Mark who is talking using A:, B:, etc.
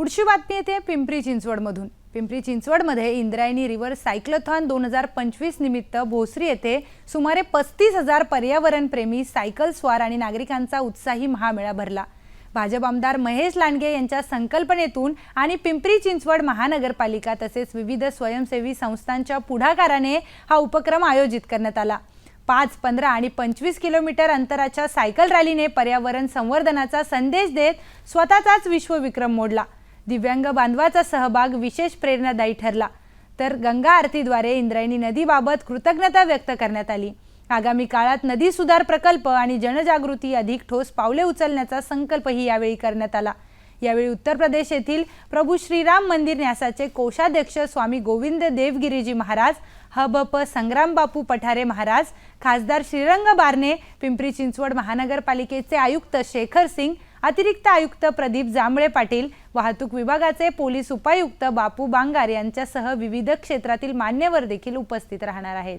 A: पुढची बातमी येते पिंपरी चिंचवडमधून. पिंपरी चिंचवडमध्ये इंद्रायणी रिव्हर सायक्लोथॉन दोन हजार पंचवीस निमित्त भोसरी येथे सुमारे पस्तीस हजार पर्यावरणप्रेमी सायकल स्वार आणि नागरिकांचा उत्साही महामेळा भरला. भाजप आमदार महेश लांडगे यांच्या संकल्पनेतून आणि पिंपरी चिंचवड महानगरपालिका तसेच विविध स्वयंसेवी संस्थांच्या पुढाकाराने हा उपक्रम आयोजित करण्यात आला. पाच पंधरा आणि पंचवीस किलोमीटर अंतराच्या सायकल रॅलीने पर्यावरण संवर्धनाचा संदेश देत स्वतःचाच विश्वविक्रम मोडला. दिव्यांग बांधवाचा सहभाग विशेष प्रेरणादायी ठरला. तर गंगा आरतीद्वारे इंद्रायणी नदीबाबत कृतज्ञता व्यक्त करण्यात आली. आगामी काळात नदी सुधार प्रकल्प आणि जनजागृती अधिक ठोस पावले उचलण्याचा संकल्पही यावेळी करण्यात आला. यावेळी उत्तर प्रदेश येथील प्रभू श्रीराम मंदिर न्यासाचे कोषाध्यक्ष स्वामी गोविंद देवगिरीजी महाराज हबप संग्रामबापू पठारे महाराज खासदार श्रीरंग बारणे पिंपरी चिंचवड महानगरपालिकेचे आयुक्त शेखर सिंग अतिरिक्त आयुक्त प्रदीप जांभळे पाटील वाहतूक विभागाचे पोलीस उपायुक्त बापू बांगार यांच्यासह विविध क्षेत्रातील मान्यवर देखील उपस्थित राहणार आहेत.